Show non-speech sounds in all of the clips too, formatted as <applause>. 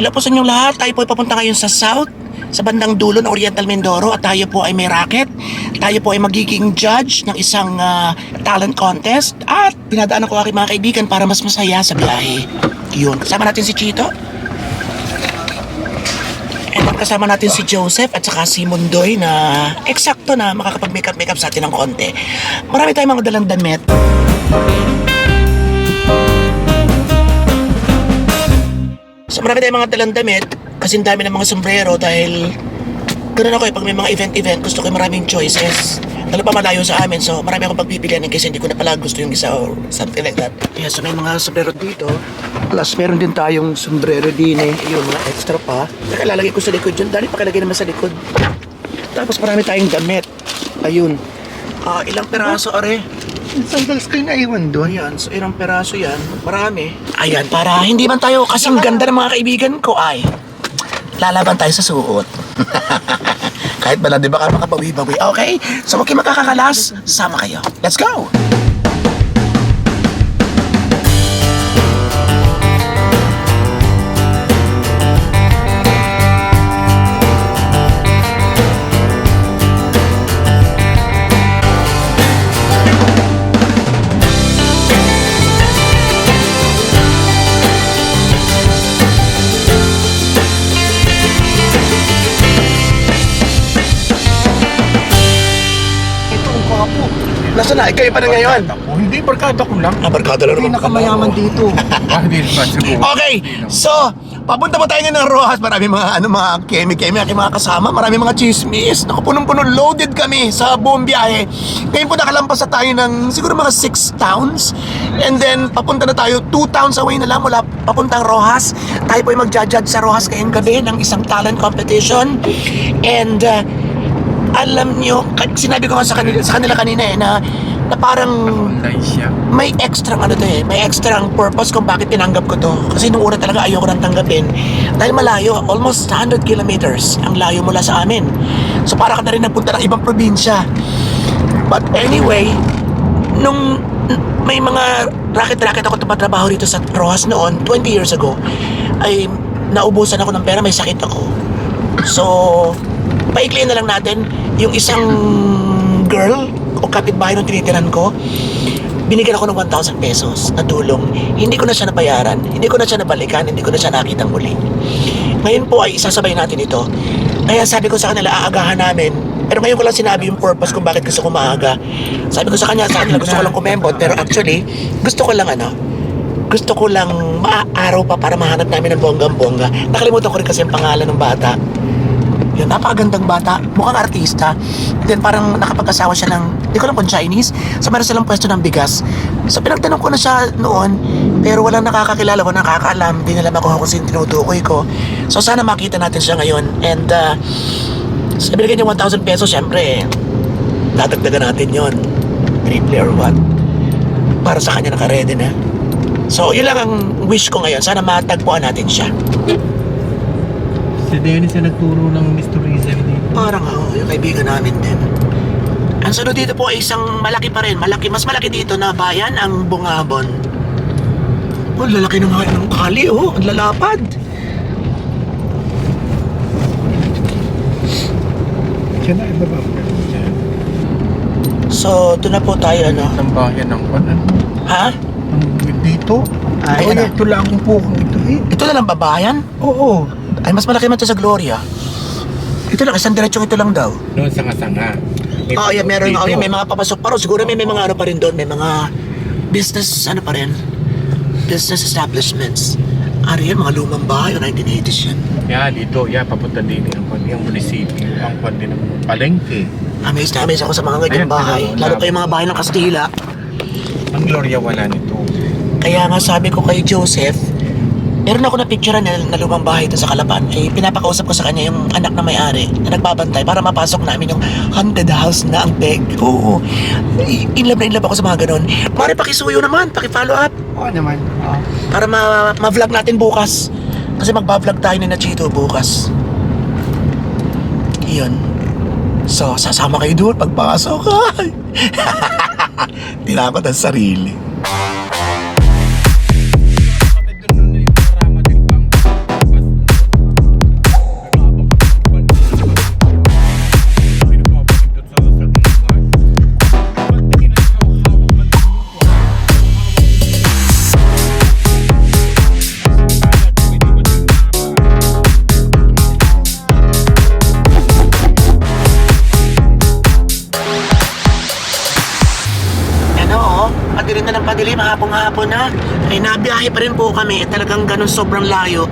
Hello po sa inyong lahat. Tayo po ay papunta ngayon sa South, sa bandang dulo ng Oriental Mindoro at tayo po ay may racket. Tayo po ay magiging judge ng isang ah, talent contest at pinadaanan ko aking mga kaibigan para mas masaya sa biyahe. Yun. Kasama natin si Chito. And then kasama natin si Joseph at saka si Mundoy na eksakto na makakapag-makeup-makeup sa atin ng konti. Marami tayong mga dalang damit. So marami tayong mga dalang damit kasi dami ng mga sombrero dahil ganun ako eh pag may mga event-event gusto ko yung maraming choices. Lalo pa malayo sa amin so marami akong pagpipilian case hindi ko na pala gusto yung isa or something like that. Yeah, so may mga sombrero dito. Plus meron din tayong sombrero din eh. Yung mga extra pa. Teka, lalagay ko sa likod yun. Dali pakalagay naman sa likod. Tapos marami tayong damit. Ayun. Ah, ilang peraso are? Yung sandals kayo naiwan doon. Ayan, so ilang peraso yan. Marami. Ayan, para hindi man tayo kasing ganda ng mga kaibigan ko ay lalaban tayo sa suot. <laughs> Kahit ba lang, di ba ka makabawi-bawi? Okay, so kayo makakakalas, sama kayo. Let's go! Nasaan na? Ikaw pa na ngayon? Ako, hindi, barkada ko lang. Ah, barkada lang naman nakamayaman pala. dito. <laughs> ah, hindi naman siguro. Okay, so, papunta pa tayo ngayon ng Rojas. Marami mga, ano, mga kemi-kemi, aking mga kasama. Marami mga chismis. Naku, punong-puno, loaded kami sa buong biyahe. Ngayon po nakalampas na tayo ng siguro mga 6 towns. And then, papunta na tayo 2 towns away na lang mula papuntang Rojas. Tayo po ay magja-judge sa Rojas ngayong gabi ng isang talent competition. And, uh, alam nyo, sinabi ko nga sa kanila, sa kanila kanina eh, na, na parang may extra ano to eh, may extra purpose kung bakit tinanggap ko to. Kasi nung una talaga ayoko nang tanggapin. Dahil malayo, almost 100 kilometers ang layo mula sa amin. So para ka na rin nagpunta ng ibang probinsya. But anyway, nung may mga racket-racket ako tumatrabaho dito sa Rojas noon, 20 years ago, ay naubusan ako ng pera, may sakit ako. So, paikliin na lang natin yung isang girl o kapitbahay nung tinitiran ko, binigyan ako ng 1,000 pesos na tulong. Hindi ko na siya nabayaran, hindi ko na siya nabalikan, hindi ko na siya nakita muli. Ngayon po ay isasabay natin ito. Kaya sabi ko sa kanila, aagahan namin. Pero ngayon ko lang sinabi yung purpose kung bakit gusto ko maaga. Sabi ko sa kanya, sa kanila gusto ko lang kumembot. Pero actually, gusto ko lang ano, gusto ko lang maaaraw pa para mahanap namin ng bonggang-bongga. Nakalimutan ko rin kasi ang pangalan ng bata. Yun, napakagandang bata, mukhang artista. Then parang nakapag-asawa siya ng, di ko alam kung Chinese. So meron silang pwesto ng bigas. So pinagtanong ko na siya noon, pero walang nakakakilala ko, nakakaalam. Di nila makuha kung sino tinutukoy ko. So sana makita natin siya ngayon. And uh, so binigyan niya 1,000 pesos, syempre, dadagdagan natin yon Triple or what. Para sa kanya nakaredy na. So yun lang ang wish ko ngayon. Sana matagpuan natin siya. Si Dennis ang nagturo ng mysterism dito. Parang ako, yung kaibigan namin din. Ang sunod dito po ay isang malaki pa rin. Malaki, mas malaki dito na bayan ang Bungabon. Oh, lalaki ng, ng kali, oh. Ang lalapad. Siya na. So, doon na po tayo, ano. Ang bayan ng ano? Ha? Dito? Ay, Ay, ano? ito lang ang pukong ito eh. Ito na lang babayan? Oo. Ay, mas malaki man to sa Gloria. Ito lang, isang diretsong ito lang daw. Doon sa kasanga. May Oo, oh, yeah, meron, dito. oh, yeah, may mga papasok pa rin. Siguro may, may mga ano pa rin doon. May mga business, ano pa rin. Business establishments. Ano yan, mga lumang bahay, o 1980s yan. Yeah, dito. Yeah, papunta din ang pwede ang munisipyo. Ang pwede ng palengke. Amazed na amazed ako sa mga ganyang Ayan, bahay. pero Lalo pa yung mga bahay ng Kastila. Ang Gloria wala nito. Kaya nga sabi ko kay Joseph, meron ako na picture na, na lumang bahay ito sa Kalapan. Eh, pinapakausap ko sa kanya yung anak na may-ari na nagbabantay para mapasok namin yung haunted house na ang peg. Oo. In love na in love ako sa mga ganun. Mare, pakisuyo naman, pakifollow up. Oo naman. Oo. Para ma- ma-vlog natin bukas. Kasi magba-vlog tayo ni Nachito bukas. Yun. So, sasama kayo doon pagpasok. <laughs> Ay! <laughs> Tinakot ang sarili. Napapadilim, hapong-hapon na. Ay nabiyahe pa rin po kami. Talagang ganun sobrang layo.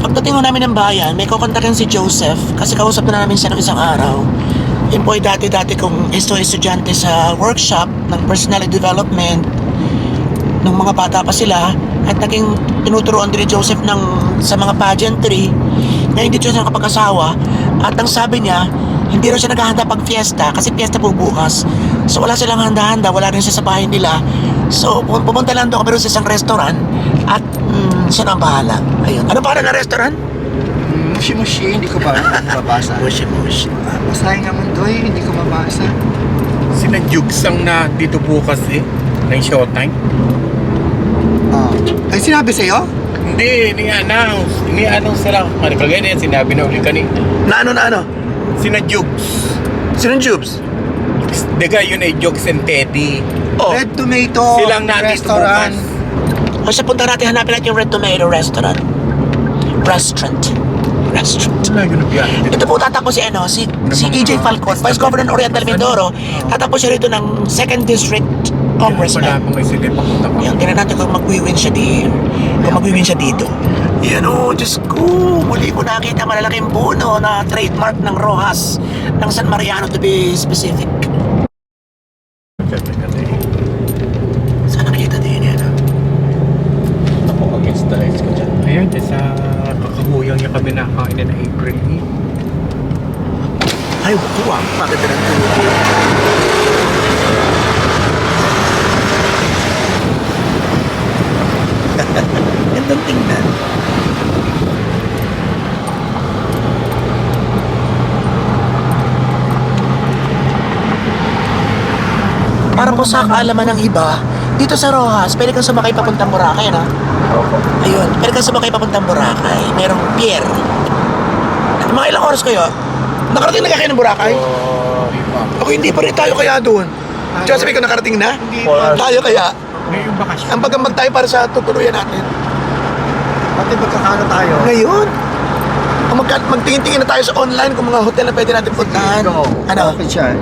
Pagdating ho namin ng bayan, may kukontakin si Joseph kasi kausap na namin siya ng isang araw. Yun po ay dati-dati kong estudyante sa workshop ng personality development nung mga bata pa sila at naging tinuturuan din ni Joseph ng, sa mga pageantry na hindi siya nakapag-asawa at ang sabi niya hindi raw siya naghahanda pag fiesta kasi fiesta po bukas so wala silang handa-handa wala rin siya sa bahay nila so pum- pumunta lang doon kami rin sa isang restaurant at mm, siya na ang bahala ayun ano pa na restaurant? Mushi-mushi, hindi ko ba mabasa? <laughs> Mushi Mushi Masahin nga mundo eh, hindi ko mabasa. Sina Jugs ang na dito bukas eh. Ng showtime. Ah. Ay, sinabi sa'yo? Hindi, ni-announce. Ni-announce sila. Ano kagaya na yan, sinabi na uli kanina. na ano na ano? Sina Jugs. Sino Jubes? The guy yun ay Jugs and Teddy. Oh, Red Tomato Silang nandito Restaurant. bukas. o siya punta natin hanapin natin yung Red Tomato Restaurant Restaurant Restaurant yun ang biyahe. Ito po tatakbo si ano, si, si EJ Falcon, Vice Governor ng Oriental Mindoro. Tatakbo siya rito ng 2nd District Wala Congressman. pang isili papunta ko. Yan, tingnan natin kung magwi-win siya dito. Kung magwi-win siya dito. Yan o, Diyos ko, muli ko nakita malalaking puno na trademark ng Rojas ng San Mariano to be specific. Saan nakita din yan? ah? Ako against the lights ko dyan. Ayan, dyan sa kakahuyang yung kami nakain na April Ay, wow, paganda ng tubig. Gandang tingnan. Po sa kaalaman ng iba, dito sa Rojas, pwede kang sumakay papuntang Boracay, ano? Ayun, pwede kang sumakay papuntang Boracay. Merong pier. Mga ilang oras kayo? Nakarating na kayo ng Boracay? Oh, iba. Ako hindi pa rin tayo kaya doon. Diyan sabi ko nakarating na? Hindi pa. Tayo kaya? Ngayong bakasyon. Ang bagambag tayo para sa tutuluyan natin. Pati magkakano tayo? Ngayon, kung magka, magtingin-tingin na tayo sa online kung mga hotel na pwede natin puntahan. Ano? Okay siya.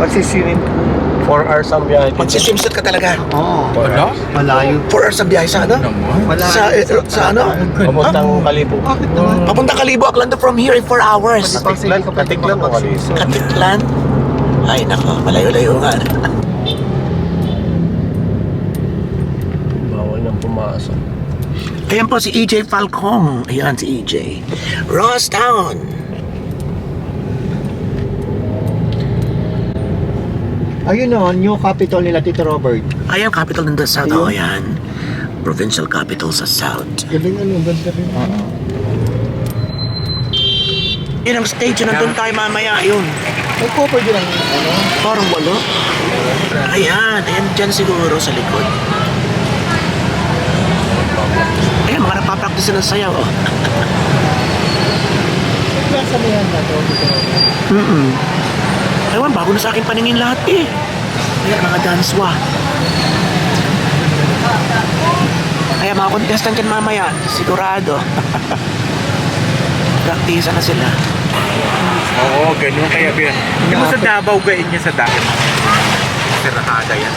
Magsisirin. 4 hours ang biyahe. Magsiswimsuit ka talaga. Oo. Wala? Malayo. 4 hours ang biyahe sa ano? Naman. Malayo. Sa, eh, sa ano? Papuntang Kalibo. Bakit naman? Papunta Kalibo, Aklando from here in 4 hours. Katiklan, katiklan mo Kalibo. Katiklan? Ay nako, malayo-layo nga. Bawal nang pumasok. Ayan po si EJ Falcong. Ayan si EJ. Ross Town. Ayun o, new capital nila, Tito Robert. Ayan, capital ng the South. Oh, ayan. Provincial capital sa South. Galing ano, ganda rin. Oo. Yun ang stage, nandun tayo mamaya. Yun. May cover din ang ano. Parang walo. Ayan, ayan dyan siguro sa likod. Ayan, mga nagpapractice ng sayaw. Oh. Nasa mo yan na to, Tito Robert. Mm-mm. Bago na sa akin paningin lahat eh. Ayan, mga danswa. Ayan, mga contestant yan mamaya. Sigurado. <laughs> Praktisa na sila. Oo, ganun kaya biya. Hindi mo sa Davao gain niya sa dati. Sa Rahada yan.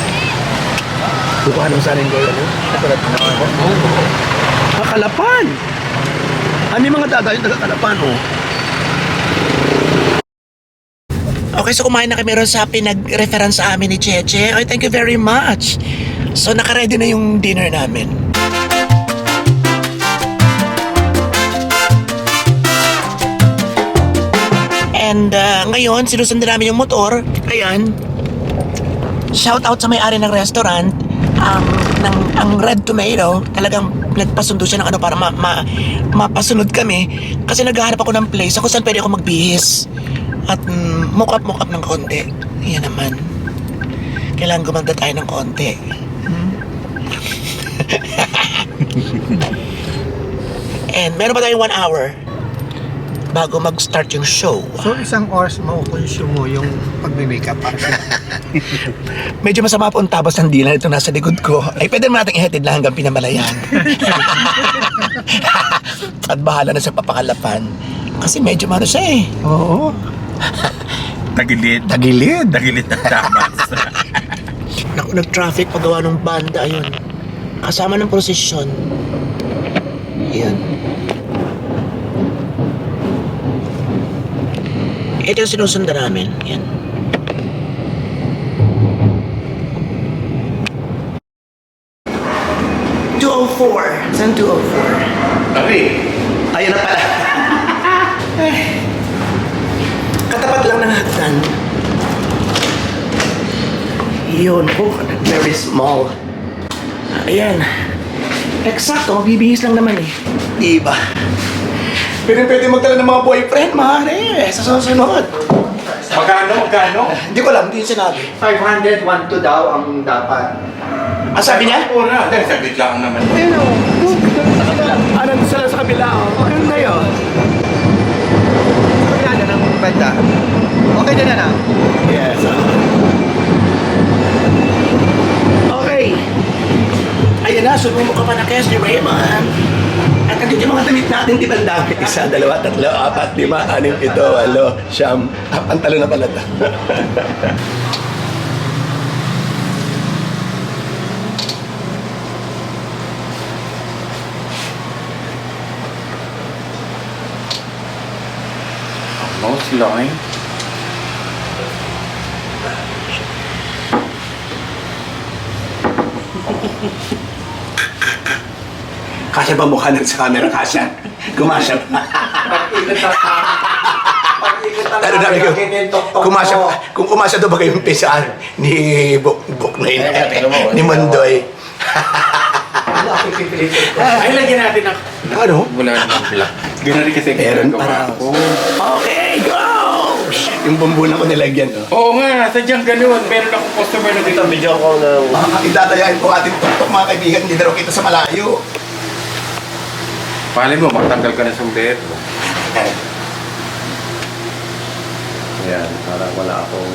Buka nung sa rin ko yun. Kakalapan! Ano yung mga dadayo taga Kalapan, oh? Okay, so kumain na kami ron sa pinag-reference sa amin ni Cheche. Ay, thank you very much. So, nakaready na yung dinner namin. And uh, ngayon, sinusundan namin yung motor. Ayan, shout out sa may-ari ng restaurant ang ng ang Red Tomato talagang nagpasundo siya ng ano para ma, ma, mapasunod kami kasi naghahanap ako ng place ako saan pwede ako magbihis at mm, mock up mock up ng konti yan naman kailangan gumanda tayo ng konti <laughs> and meron pa tayong one hour bago mag-start yung show So, isang oras maukonsume mo yung pagme-makeup. <laughs> Medyo masama po ang tabas ng dila ito nasa likod ko. Ay, pwede naman natin ihatid lang hanggang pinamalayan. <laughs> At bahala na sa papakalapan. Kasi medyo mano siya eh. Oo. Tagilid. Tagilid. Tagilid ng damas. <laughs> Naku, nag-traffic paggawa ng banda, ayun. Kasama ng prosesyon. Yan. Ito yung sinusundan namin. Yan. Two oh four. Saan 204? Ari. Ayun na pala. Hagdan. Yun. Oh, very small. Ayan. Eksakto, bibihis lang naman eh. Diba? Pwede pwede magdala ng mga boyfriend, maaari. Sa susunod. Magkano? Magkano? Hindi ko alam, hindi sinabi. 500, 1 to daw ang dapat. Ang sabi niya? Ura. Dahil saglit lang naman. Ayun o. Ano sila sa kabila? Oh. Ano na yun? Pagkada ng banda. Okay na na. Yes. Okay. Ayan na, sumumo ka pa na cash ni Raymond. At nandito yung mga damit natin, di ba ang dami? Isa, dalawa, tatlo, apat, lima, anim, pito, walo, siyam. Ah, pantalo na pala ito. Most line. Kasya ba mukha ng sa camera? Kasya. Kumasya pa. Ano namin ko? Kung kumasya daw ba kayo yung pisaan ni Buk na yun, ni Mandoy. Ay, lagyan natin ng... Ano? Wala namang black. Ganun rin kasi Meron para. ko. Okay, go! Yung bumbunan ko nilagyan, no? Oo nga, sadyang ganun. Meron akong customer na Ito, ganun. video ko ng... Mga itatayain ko ating tuktok mga kaibigan, hindi na raw kita sa malayo. Palay mo, matanggal ka ng sombrero. Yan, para wala akong...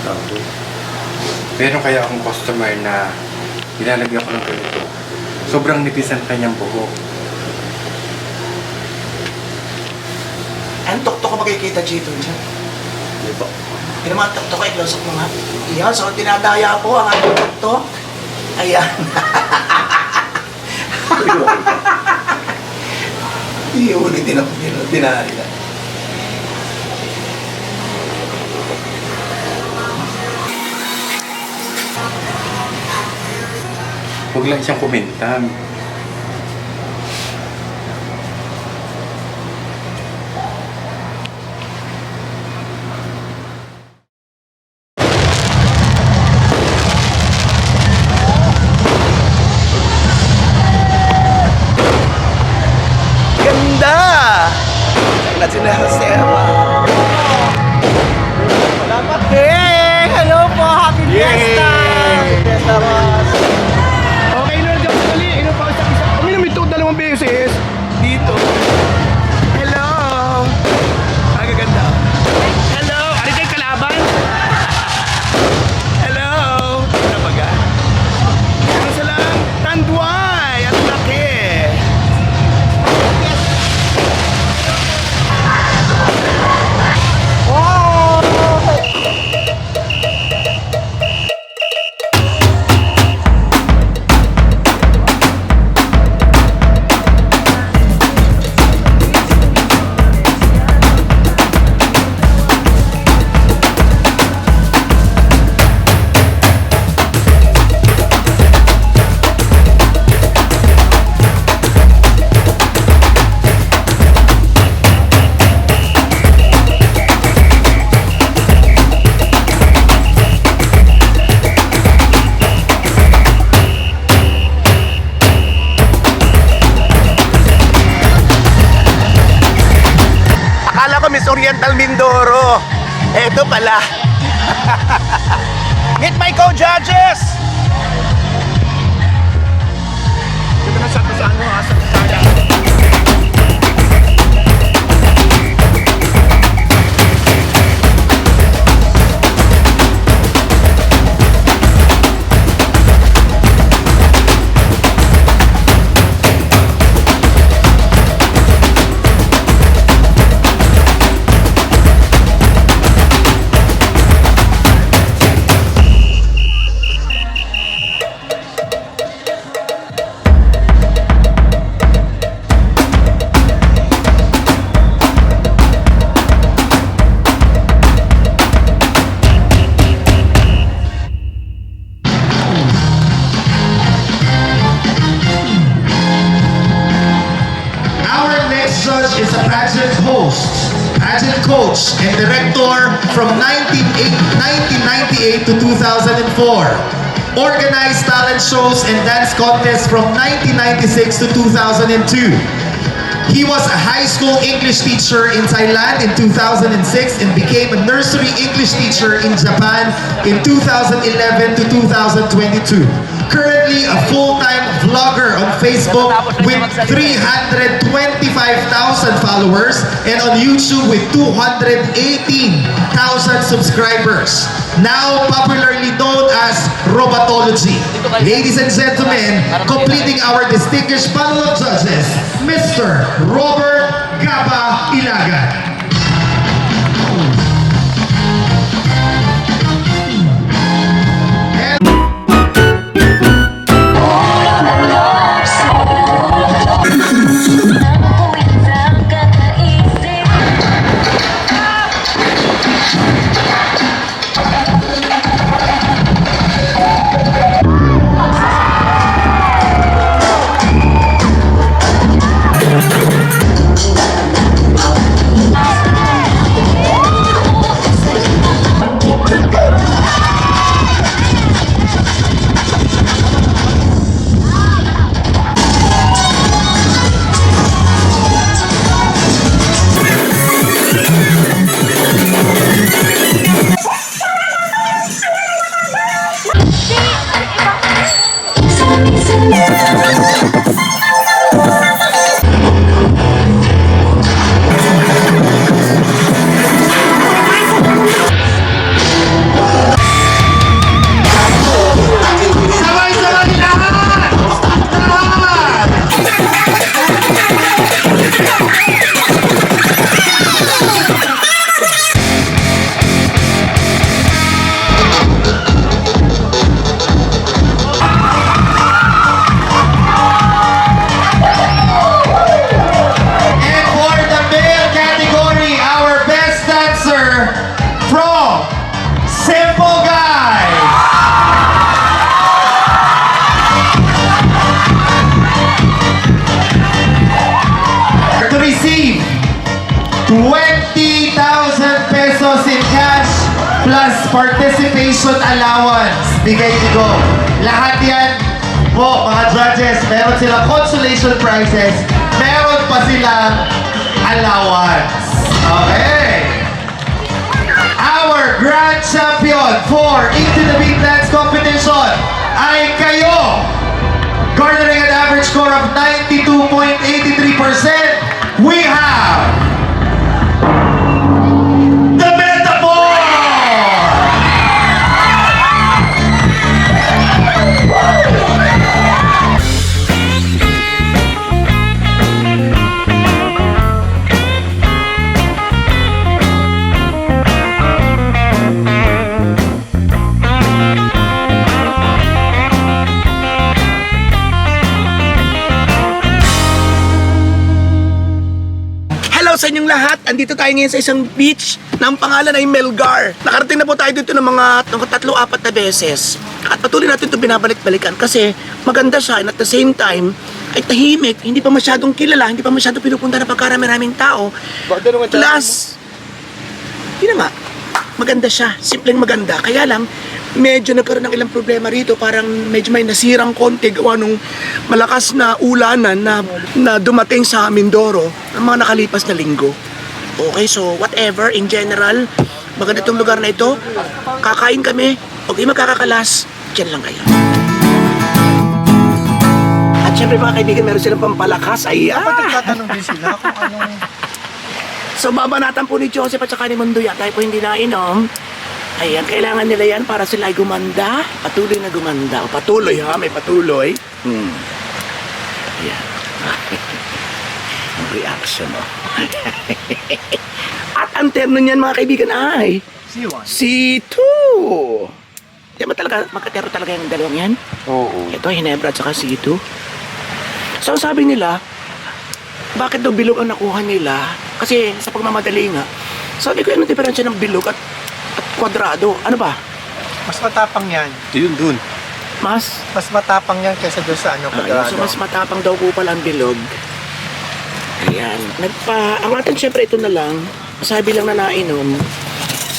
Tawag. Meron kaya akong customer na nilalagyan ko ng ganito. Sobrang nipis ang kanyang buhok. Ang tuktok ko makikita dito dyan. Hindi po. Yung mga tuktok ko, i-close up mo nga. Iyan, so tinadaya po ang ating tuktok. Ayan. Iulit din ako, dinari na. Huwag lang siyang kumintang. Yeah. Is a pageant host, pageant coach, and director from 1998 to 2004. Organized talent shows and dance contests from 1996 to 2002. He was a high school English teacher in Thailand in 2006 and became a nursery English teacher in Japan in 2011 to 2022. Currently a full-time vlogger on Facebook with 325,000 followers and on YouTube with 218,000 subscribers. Now popularly known as Robontology. Ladies and gentlemen, completing our distinguished panel of judges, Mr. Robert Gaba Ilagan. Bigay Go. Lahat yan po, mga judges, meron silang consolation prizes, meron pa silang allowance. Okay. Our grand champion for Into the Beat Dance Competition ay kayo! garnering an average score of 92.83%, we have sa inyong lahat! Andito tayo ngayon sa isang beach na ang pangalan ay Melgar. Nakarating na po tayo dito ng mga, ng tatlo, apat na beses. At patuloy natin ito binabalik-balikan kasi maganda siya and at the same time ay tahimik, hindi pa masyadong kilala, hindi pa masyadong pinupunta na pagkarami-raming tao. Plus, yun na nga, maganda siya, simpleng maganda. Kaya lang, medyo nagkaroon ng ilang problema rito. Parang medyo may nasirang konti gawa nung malakas na ulanan na, na dumating sa Mindoro ng mga nakalipas na linggo. Okay, so whatever, in general, maganda itong lugar na ito. Kakain kami, huwag kayo magkakakalas, dyan lang kayo. At syempre mga kaibigan, meron silang pampalakas. Ayan! Nagtatanong din sila kung anong... So babanatan po ni Joseph at saka ni Munduya tayo po hindi nainom. Ayan, kailangan nila yan para sila ay gumanda. Patuloy na gumanda. O patuloy ha, may patuloy. Hmm. Ayan. <laughs> Ang reaction mo. <laughs> at ang terno niyan mga kaibigan ay C1. C2. Di ba talaga, magkatero talaga yung dalawang yan? Oo. Ito, Hinebra at saka C2. So sabi nila, bakit daw bilog ang nakuha nila? Kasi sa pagmamadali nga, sabi ko, anong diferensya ng bilog at kwadrado? Ano ba? Mas matapang yan. Yun dun. Mas? Mas matapang yan kaysa doon sa ano, Ah, kwadrado. so mas matapang daw po pala ang bilog. Ayan. Nagpa, ang atin syempre ito na lang. Sabi lang na nainom.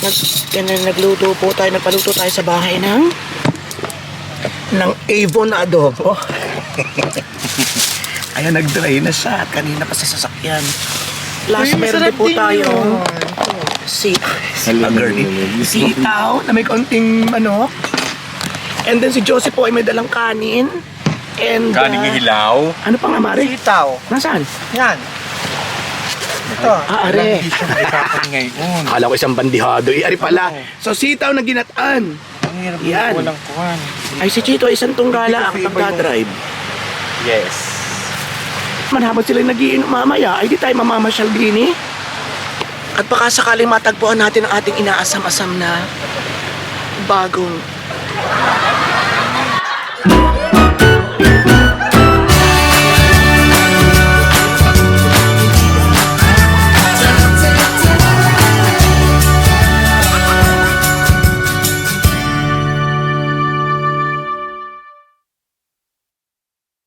Nag, ganun, nagluto po tayo, nagpaluto tayo sa bahay ng ng Avon na adobo. <laughs> Ayan, nag-dry na siya. At kanina pa sa sasakyan. Last meron din po tayo. Si, spaghetti. Sitaw na may konting manok. And then si Joseph po ay may dalang kanin. And, Kaning uh, hilaw. ano pang amari? Sitaw. Nasaan? Yan. Ito. Ah, are. Ngayon. Akala ko isang bandihado. Eh, ari pala. So, sitaw na ginataan. Ang hirap Yan. walang kuhan. Ay, si Chito, isang tunggala ang pagdadrive. Yes. Man, habang sila nagiinom mamaya, ay di tayo mamamasyal din eh. At baka sakaling matagpuan natin ang ating inaasam-asam na bagong